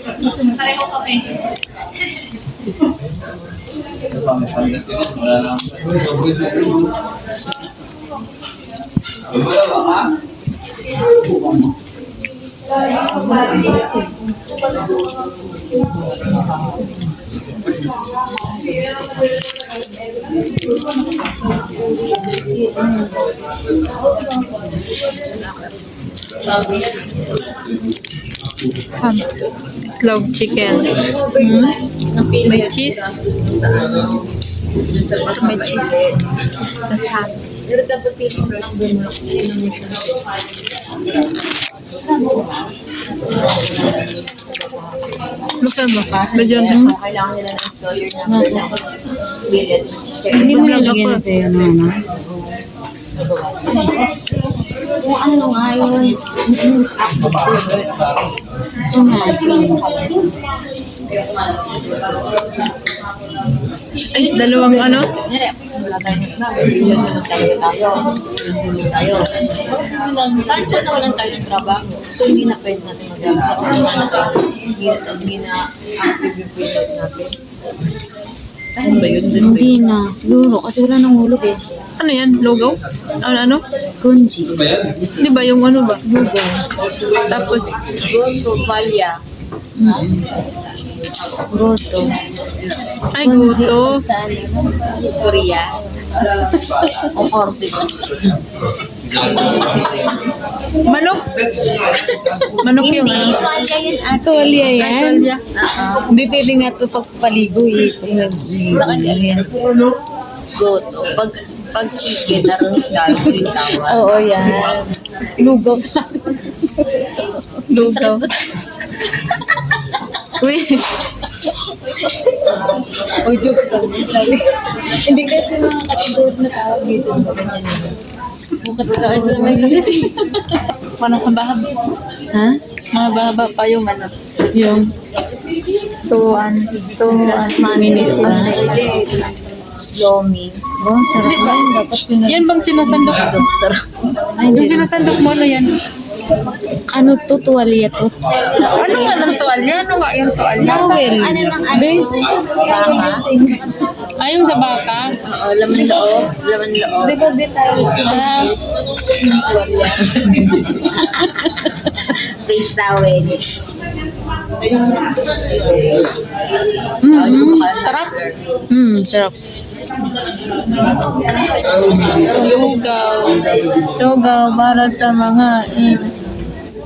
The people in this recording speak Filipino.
Gusto mo pareho kami. Ham. Itlog chicken. Hmm? May cheese. May cheese. Tapos ham. Pero dapat piso lang doon mo. Buksan mo. Medyo, hmm? Kailangan nila ng employer number. Billet. Check. Hindi mo nalagyan na sa'yo, mama. Kung ano nga yun. Gusto nga. Ay, dalawang ano? Tayo. Siya na walang tayo ng trabaho. So, hindi na pwede natin mag-gamit. Hindi na. Hindi na, hindi na active yung period natin. Ano ba yun? Hindi na. Siguro, kasi wala nang hulog eh. Ano yan? Logo? Ano, ano? Kunji. Di ba yung ano ba? Lugo. Tapos, Go to Palya. Goto. ay, guto. Saan? Korea. Orte ko. Manok. Manok yung ano. Palya yun ate. Tolya yan. Ay, Hindi pwede nga ito pagpaligo eh. Pag nag Go to. Pag pag chicken, naroon scalp yung tawag. Oo, yan. Lugaw Lugaw. Uy, O, joke lang. Sabi. Hindi kasi mga katulad na tawag dito. Naman. Mukha ito naman sakit. parang kabahab. Ha? Mga bahaba pa yung ano. Yung Two, an, two, an, minutes pa. Yomi. Oh, sarap yan. Dapat pinag... Yan bang sinasandok? Sarap. Yung sinasandok mo, ano yan? Ano to? Tuwalya to? Ano nga ng tuwalya? Ano nga yung tuwalya? Towel. Ano ng ano? Baka? Yung sa baka? Oo, laman loob. Laman loob. Di ba di tayo? Ah, Face towel. Mm-hmm. sarap. Mm, sarap. Lugaw. Lugaw para sa mga in.